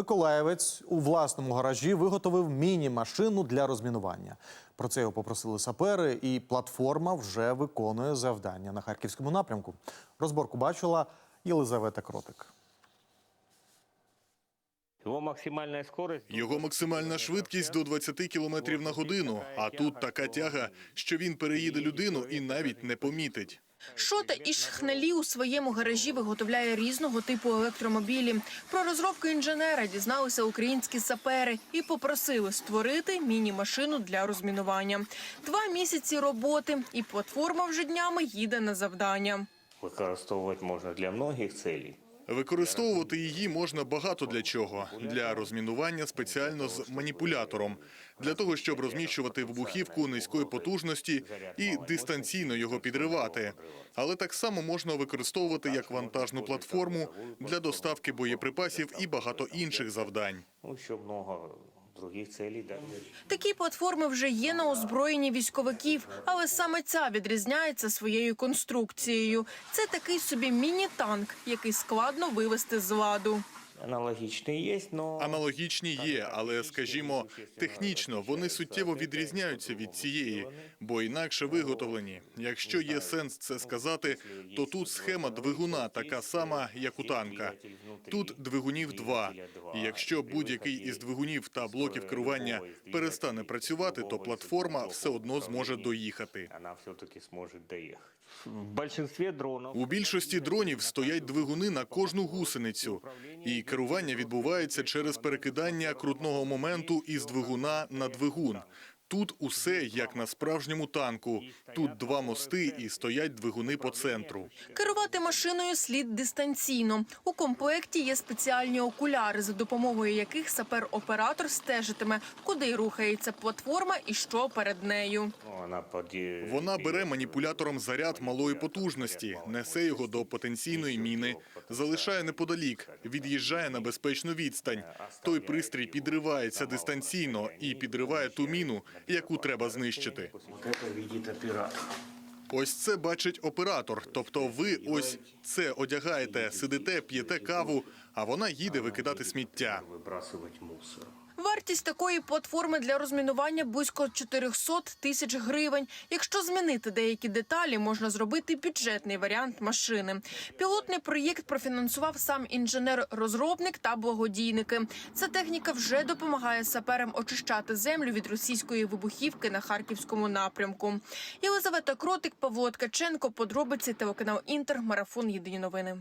Миколаєвець у власному гаражі виготовив міні-машину для розмінування. Про це його попросили сапери, і платформа вже виконує завдання на харківському напрямку. Розборку бачила Єлизавета Кротик. Його максимальна швидкість до 20 км на годину. А тут така тяга, що він переїде людину і навіть не помітить. Шота і Шхнелі у своєму гаражі виготовляє різного типу електромобілі. Про розробку інженера дізналися українські сапери і попросили створити міні-машину для розмінування. Два місяці роботи, і платформа вже днями їде на завдання. Використовувати можна для многих целей. Використовувати її можна багато для чого. Для розмінування спеціально з маніпулятором, для того, щоб розміщувати вибухівку низької потужності і дистанційно його підривати. Але так само можна використовувати як вантажну платформу для доставки боєприпасів і багато інших завдань. Других целей, да. Такі платформи вже є на озброєнні військовиків, але саме ця відрізняється своєю конструкцією. Це такий собі міні-танк, який складно вивести з ладу. Аналогичные есть, но... Аналогічні є, але, скажімо, технічно вони суттєво відрізняються від цієї, бо інакше виготовлені. Якщо є сенс це сказати, то тут схема двигуна така сама, як у танка. Тут двигунів два. І якщо будь-який із двигунів та блоків керування перестане працювати, то платформа все одно зможе доїхати. У більшості дронів стоять двигуни на кожну гусеницю, і керування відбувається через перекидання крутного моменту із двигуна на двигун. Тут усе як на справжньому танку. Тут два мости і стоять двигуни по центру. Керувати машиною слід дистанційно. У комплекті є спеціальні окуляри, за допомогою яких сапер-оператор стежитиме, куди рухається платформа і що перед нею. Она. Вона бере маніпулятором заряд малої потужності, несе його до потенційної міни, залишає неподалік, від'їжджає на безпечну відстань. Той пристрій підривається дистанційно і підриває ту міну, яку треба знищити. Ось це бачить оператор. Тобто, ви ось це одягаєте, сидите, п'єте каву, а вона їде викидати сміття. Вартість такої платформи для розмінування близько 400 тисяч гривень. Якщо змінити деякі деталі, можна зробити бюджетний варіант машини. Пілотний проєкт профінансував сам інженер-розробник та благодійники. Ця техніка вже допомагає саперам очищати землю від російської вибухівки на харківському напрямку. Єлизавета Кротик, Павло Ткаченко, подробиці телеканал Інтер, марафон Єдині новини.